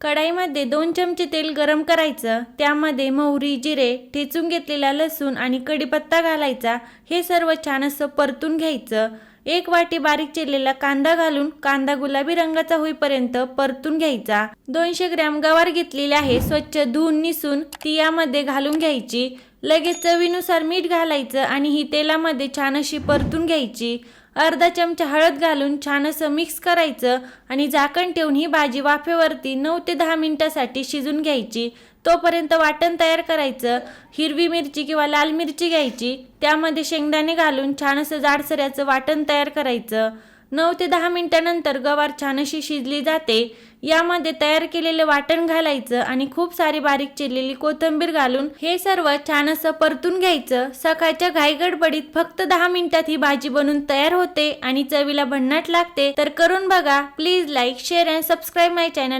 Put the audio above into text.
कढाईमध्ये दोन चमचे तेल गरम करायचं त्यामध्ये मोहरी जिरे ठेचून घेतलेला लसूण आणि कढीपत्ता घालायचा. हे सर्व छान असं परतून घ्यायचं. एक वाटी बारीक चिरलेला कांदा घालून कांदा गुलाबी रंगाचा होईपर्यंत परतून घ्यायचा. दोनशे ग्रॅम गवार घेतलेली आहे स्वच्छ धुवून निसून ती यामध्ये घालून घ्यायची. लगेच चवीनुसार मीठ घालायचं आणि ही तेलामध्ये छान अशी परतून घ्यायची. अर्धा चमचा हळद घालून छान असं मिक्स करायचं आणि झाकण ठेवून ही भाजी वाफेवरती नऊ ते दहा मिनटासाठी शिजून घ्यायची. तोपर्यंत वाटण तयार करायचं. हिरवी मिरची किंवा लाल मिरची घ्यायची. त्यामध्ये शेंगदाणे घालून छान असं जाडसऱ्याचं वाटण तयार करायचं. नऊ ते दहा मिनिटानंतर गवार छान अशी शिजली जाते. यामध्ये तयार केलेलं वाटण घालायचं आणि खूप सारी बारीक चिरलेली कोथिंबीर घालून हे सर्व छान असं परतून घ्यायचं. सकाळच्या घाईगडबडीत फक्त दहा मिनिटात ही भाजी बनून तयार होते आणि चवीला भन्नाट लागते. तर करून बघा. Please like share and subscribe my channel.